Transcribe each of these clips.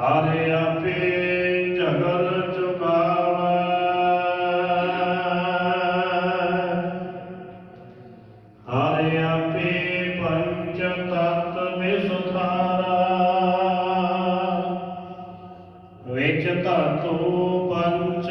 ਹਰਿ ਆਪੇ ਜਗਤ ਚੁਕਾਵੈ। ਹਰਿ ਆਪੇ ਪੰਚ ਤਤ ਵਿਸਥਾਰਾ ਵਿੱਚ ਧਰਤੂ ਪੰਚ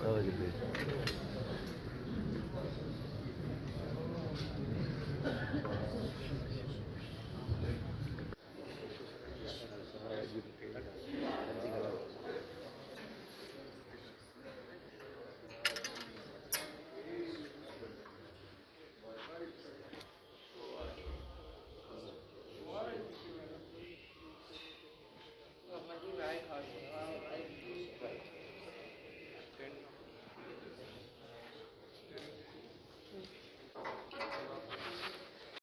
Сразу.